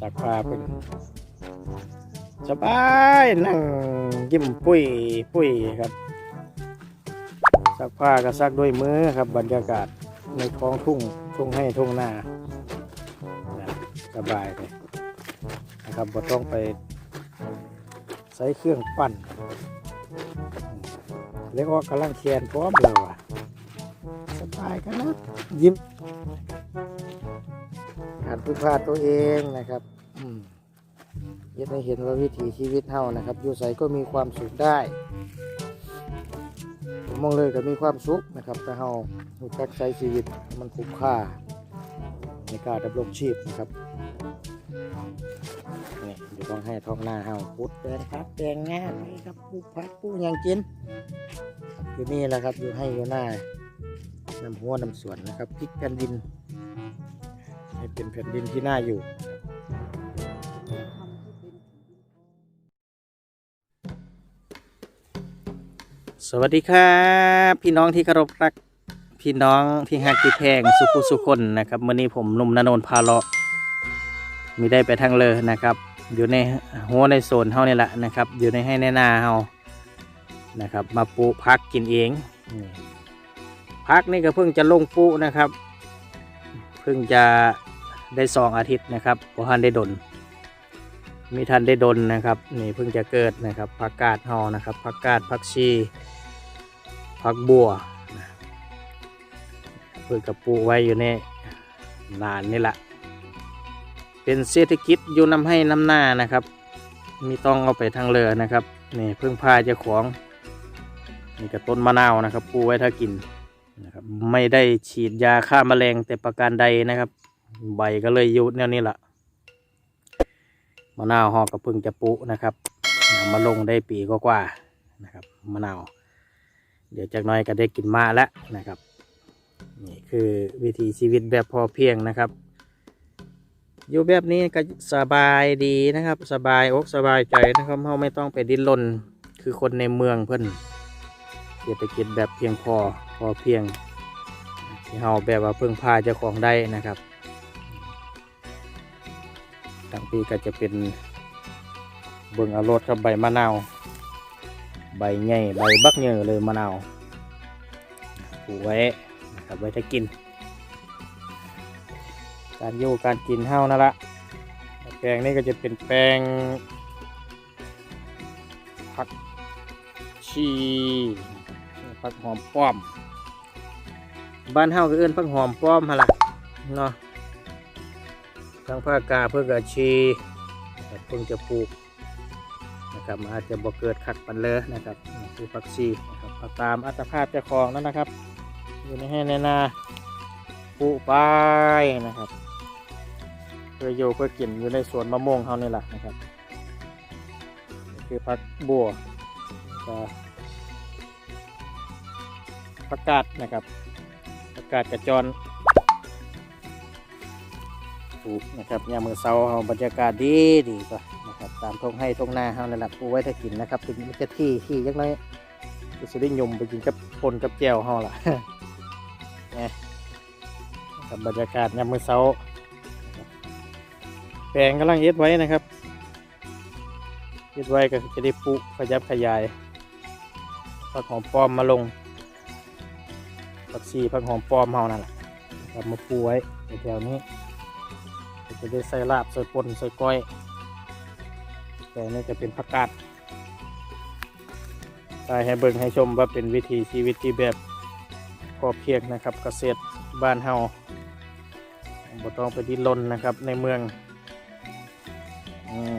สักผ้าเพิ่นสบายนั่งยิ้มปุ้ยปุ้ยครับซักผ้าก็ซักด้วยมือครับ บรรยากาศในท้องทุ่งทุ่งให้ทุ่งหน้าสบายเลยนะครับบ่ต้องไปใช้เครื่องปั้นเล็กออกกำลังเคียนพร้อมเราอะสบายกันนะยิ้ม การพึ่งพาตัวเองนะครับอืมเฮ็ดให้เห็นว่าวิถีชีวิตเฮานะครับอยู่ใสก็มีความสุขได้ผมมองเลยก็มีความสุขนะครับแต่เฮารู้จักใช้ชีวิตมันคุ้มค่าในการดำรงชีพนะครับนี่เดี๋ยวต้องให้ท้องหน้าเฮาพุดแดงพักแดงงานนี่ครับปลูกผักปลูกหยังกินอยู่นี่แหละครับอยู่ให้อยู่หน้านำหัวนำสวนนะครับพริกแผ่นดิน ให้เป็นแผ่นดินที่น่าอยู่ สวัสดีครับ พี่น้องที่เคารพรัก พี่น้องที่ฮักที่แพงสุขุสุคนนะครับมื่อนี้ผมนุ่มนนนพาเลาะมีได้ไปทางเลยนะครับ อยู่ในหัวในโซนเฮานี่แหละนะครับ อยู่ในให้ในนาเฮานะครับ มาปลูกพักกินเองพักนี่ก็เพิ่งจะลงปลูกนะครับ เพิ่งจะ ได้สองอาทิตย์นะครับพอทันได้ดนมีทันได้ดนนะครับนี่เพิ่งจะเกิดนะครับผักกาดเฮานะครับผักกาดผักชีผักบัวเพิ่งกระปูไว้อยู่ในนานนี่แหละเป็นเศรษฐกิจอยู่น้ำให้น้ำหน้านะครับ มีต้องเอาไปทางเรือนะครับนี่เพิ่งพาเจ้าของนี่กับต้นมะนาวนะครับ ปูไว้ถ้ากินนะครับไม่ได้ฉีดยาฆ่าแมลงแต่ประการใดนะครับ ใบก็เลยยุดแนวนี้แหละมะนาวหอกกับพึ่งจะปุนะครับมาลงได้ปีกกว่าๆนะครับมะนาว เดี๋ยวจากน้อยก็ได้กินมาแล้วนะครับนี่คือวิถีชีวิตแบบพอเพียงนะครับ อยู่แบบนี้ก็สบายดีนะครับ สบายอกสบายใจนะครับเราไม่ต้องไปดิ้นรนคือคนในเมืองเพื่อนเศรษฐกิจแบบเพียงพอพอเพียงที่เราแบบว่าพึ่งพาเจ้าของได้นะครับ ทั้งปีก็จะเป็นเบิ่งอารสครับใบมะนาว ใบใหญ่ใบบักเยอะเลยมะนาวปลูกไว้นะครับไว้ถ้ากิน การอยู่การกินเฮานั่นละแปลงนี้ก็จะเป็นแปลงผักชีผักหอมป้อม บ้านเฮาก็เอื้นผักหอมป้อมฮะล่ะเนาะ ทางภาคกาเพื่อกระชีนะครับเพิ่งจะปลูกนะครับอาจจะบ่เกิดขัดปันเลยนะครับคือผักชีนะครับาตามอัตภาพเจ้าของนั่นนะครับ อยู่ในให้ในนาปลูกไปนะครับเพื่ออยู่เพื่อกินอยู่ในสวนมะม่วงเฮานี่แหละนะครับคือผักบัวก็ประกาศนะครับประกาศกระจร ถูกนะครับยามมือเช้าเฮาบรรยากาศดีดีก็นะครับตามทงให้ทงนาเฮานั่นแหละปูไว้ถ้ากินนะครับถึงมันจที่ที่ยักน้อยก็จะได้ยมไปกินกับปนกับแจวเฮาล่ะนี่ยกับบรรยากาศยามมือเช้าแปลงกำลังเอ็ดไว้นะครับเอ็ดไว้ก็จะได้ปุขยับขยายผักหอมป้อมมาลงผักชีผักหอมปลอมเฮานั่นแหละเอามาปูไว้แถวนี้ จะได้ใส่ลาบใส่ปนใส่ก้อย แต่นี่จะเป็นผักกาดใส่ให้เบิ่งให้ชมว่าเป็นวิถีชีวิตที่แบบพอเพียงนะครับ เกษตรบ้านเฮาบ่ต้องไปดิ้นรนนะครับในเมืองอืม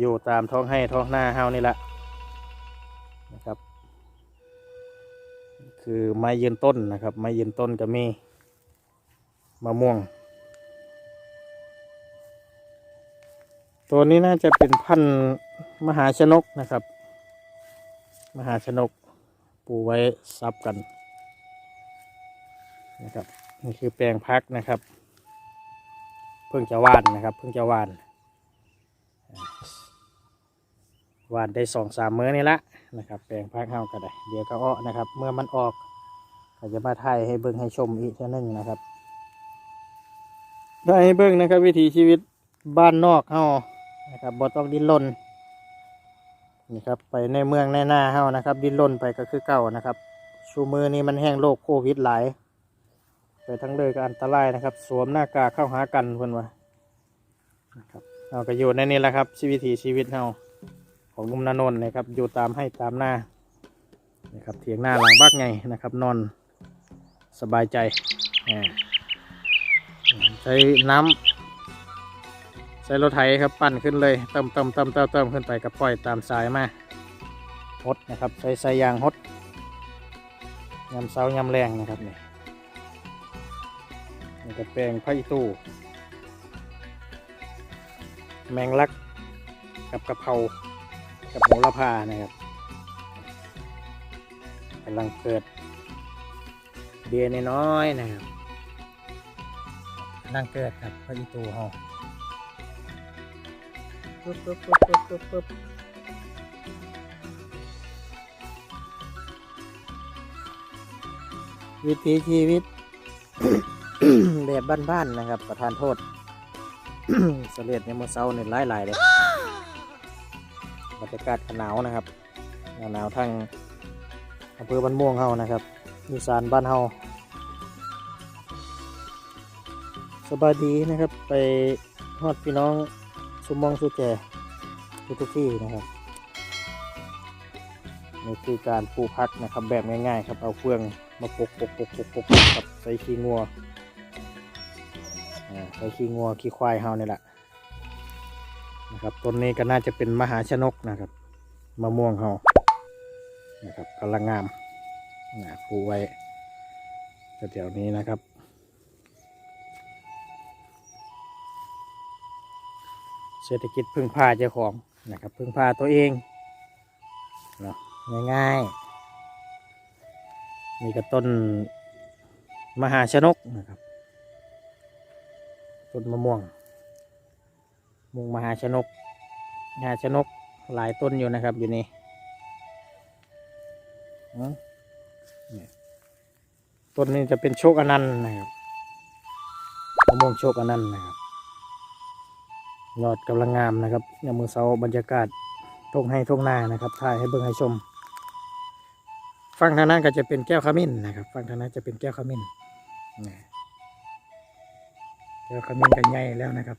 อยู่ตามท้องให้ท้องหน้าเฮานี่แหละนะครับ คือไม้ยืนต้นนะครับ ไม้ยืนต้นก็มีมะม่วง ตัวนี้น่าจะเป็นพันธ์มหาชนกนะครับ มหาชนกปูไว้ซับกันนะครับนี่คือแปลงพักนะครับ เพิ่งจะว่านนะครับ เพิ่งจะว่านว่านได้สองสามมื้อนี่ละนะครับ แปลงพักเฮาก็ได้เดี๋ยวก็อ้อนะครับ เมื่อมันออกก็จะมาถ่ายให้เบิ่งให้ชมอีกเท่านึงนะครับได้ให้เบิ่งนะครับ วิถีชีวิตบ้านนอกเฮา นะครับบ่ต้องดิ้นรนนี่ครับไปในเมืองในหน้าเฮานะครับ ดิ้นรนไปก็คือเก่านะครับชูมือนี้มันแห้งโรคโควิดหลายไปทั้งเลยก็อันตรายนะครับ สวมหน้ากากเข้าหากันเพิ่อนว่านะครับเราก็อยู่ในนี้แหละครับ ชีวิตถีชีวิตเฮาของนุ่มนนนท์นะครับ อยู่ตามให้ตามหน้านะครับเถียงหน้าหลังบักไงนะครับ นอนสบายใจใช้น้ำ ใช้รถไถครับปั้นขึ้นเลยเติมเติมเติมเติมเติมขึ้นไปกับปล่อยตามสายมาฮดนะครับใช้สายยางฮดยำเสายำแรงนะครับนี่นี่ก็แปลงไผ่ตู้แมงลักกับกะเพรากับโหระพานะครับกำลังเกิดเบียร์น้อยๆนะครับกำลังเกิดครับไผ่ตู้เฮา ปึ๊บปึ๊บปึ๊บปึ๊บปึ๊บปึ๊บวิถีชีวิตแบบบ้านๆนะครับ ประทานโทษเสลียดในมือเซาเนี่ยหลายๆเลยบรรยากาศหนาวนะครับหนาวทั้งอำเภอบ้านม่วงเฮานะครับอีสานบ้านเฮาสบายดีนะครับ ไปฮอดพี่น้อง สุมองสุแจทุกทุกๆที่นะครับนี่คือการปลูกพักนะครับแบบง่ายๆครับเอาเฟืองมาปกปกปกปกปกกับใส่ขี้งัวอ่าใส่ขี้งัวขี้ควายเฮานี่แหละนะครับต้นนี้ก็น่าจะเป็นมหาชนกนะครับมะม่วงเฮานะครับกำลังงามนะปลูกไว้แถวนี้นะครับ ศรษฐกิจพึ่งพาเจ้าของนะครับ พึ่งพาตัวเองเนาะง่ายๆนี่ก็ต้นมหาชนกนะครับต้นมะม่วงมุงมหาชนกมหาชนกหลายต้นอยู่นะครับอยู่นี่ต้นนี้จะเป็นโชคอนันต์นะครับมะม่วงโชคอนันต์นะครับ ยอดกำลังงามนะครับยามมือเสาบรรยากาศทงให้ทงนานะครับถ่ายให้เบิ่งให้ชมฝั่งทางนั้นก็จะเป็นแก้วขมิ้นนะครับฝั่งทางนั้นจะเป็นแก้วขมิ้นแก้วขมิ้นกันใหญ่แล้วนะครับ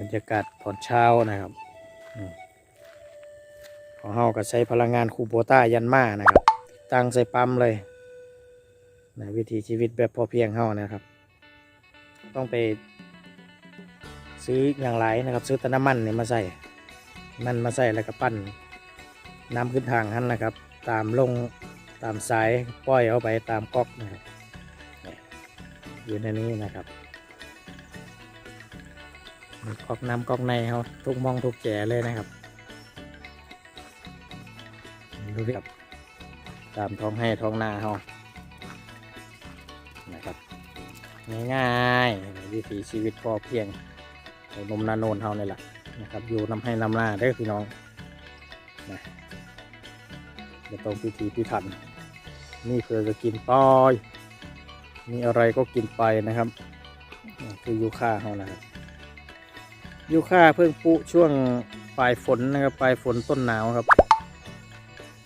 บรรยากาศตอนเช้านะครับของเฮาก็ใช้พลังงานคูโบต้ายันมานะครับ ตั้งใส่ปั๊มเลยในะวิถีชีวิตแบบพอเพียงเฮานะครับ ต้องไป ซื้ออย่างไรนะครับ ซื้อแต่น้ำมันเนี่ยมาใส่มันมาใส่แล้วก็ปั้นน้ำขึ้นทางหันนะครับ ตามลงตามสายปล่อยเอาไปตามก๊อกนะครับอยู่ในนี้นะครับก๊อกน้ำก๊อกในเขาทุกมองทุกแก่เลยนะครับดูดิครับตามท้องให้ท้องนาเขานะครับง่ายๆวิถีชีวิตพอเพียง นมนาโนนเฮานี่แหละนะครับ อยู่น้ำให้น้ำนาเด้พี่น้องนะจะต้องพิธีพิถันนี่เพื่อจะกินปอยมีอะไรก็กินไปนะครับนี่คือยูค่าเขานะครับยูค่าเพิ่งปุช่วงปลายฝนนะครับปลายฝนต้นหนาวครับ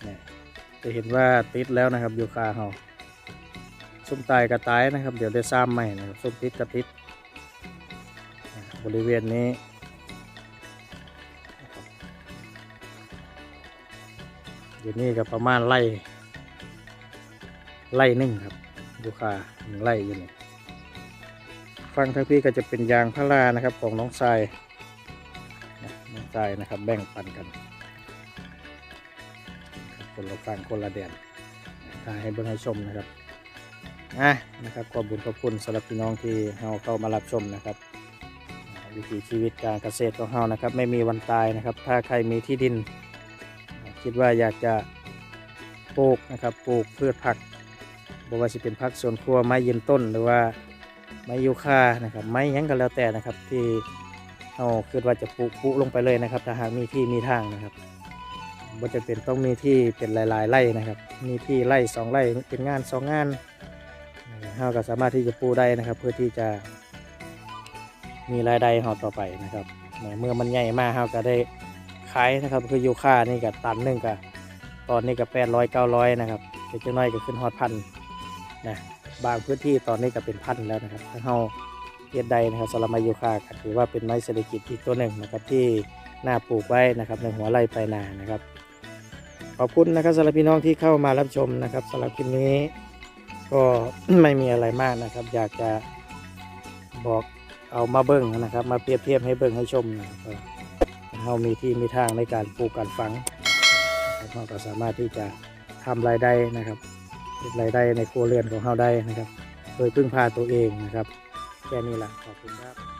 นี่จะเห็นว่าติดแล้วนะครับยูค่าเขาส้มตายกระตายนะครับ เดี๋ยวได้ซ้ำใหม่นะครับส้มติดกระติด บริเวณนี้อยู่นี่ก็ประมาณไล่ไล่หนึ่งครับลูกค้าหนึ่งไล่อยู่นี่ฟังทางพี่ก็จะเป็นยางพารานะครับของน้องทรายน้องทรายนะครับ แบ่งปันกัน คนละฟังคนละแดนถ่ายให้เบิ่งให้ชมนะครับอะนะครับขอบคุญขอบคุณสำหรับพี่น้องที่เฮาเข้ามารับชมนะครับ วิถีชีวิตการเกษตรของเฮานะครับ ไม่มีวันตายนะครับ ถ้าใครมีที่ดิน คิดว่าอยากจะปลูกนะครับปลูกพืชผักบว่าจะเป็นผักสวนครัวไม้ยืนต้นหรือว่าไม้ยูคานะครับไม้หยังก็แล้วแต่นะครับที่เราคิดว่าจะปลูกปลูกลงไปเลยนะครับถ้าหากมีที่มีทางนะครับบ่จะเป็นต้องมีที่เป็นหลาย ๆไร่นะครับ มีที่ไร่สองไร่เป็นงานสองงานเราก็สามารถที่จะปลูกได้นะครับ เพื่อที่จะ มีรายได้ห้เราต่อไปนะครับ เมื่อมันใหญ่มากเราก็ได้ขายนะครับ คือยูค่านี่กับตันหนึ่งกับตอนนี้กับแปดร้อยเก้าร้อยนะครับเด็กน้อยก็ขึ้นฮอดพันนะบางพื้นที่ตอนนี้ก็เป็นพันแล้วนะครับถ้าเราเฮ็ดใดนะครับสลัมายูค่าก็ถือว่าเป็นไม้เศรษฐกิจอีกตัวหนึ่งนะครับที่น่าปลูกไว้นะครับในหัวไร่ไปลายนานะครับขอบคุณนะครับสำหรับพี่น้องที่เข้ามารับชมนะครับสำหรับคลิปนี้ก็ไม่มีอะไรมากนะครับ อยากจะบอก เอามาเบิ้งนะครับ มาเปรียบเทียบให้เบิ้งให้ชมนะครับเรามีที่มีทางในการปลูกการฝังเราก็สามารถที่จะทำรายได้นะครับเก็บรายได้ในครัวเรือนของเราได้นะครับ โดยพึ่งพาตัวเองนะครับ แค่นี้แหละขอบคุณครับ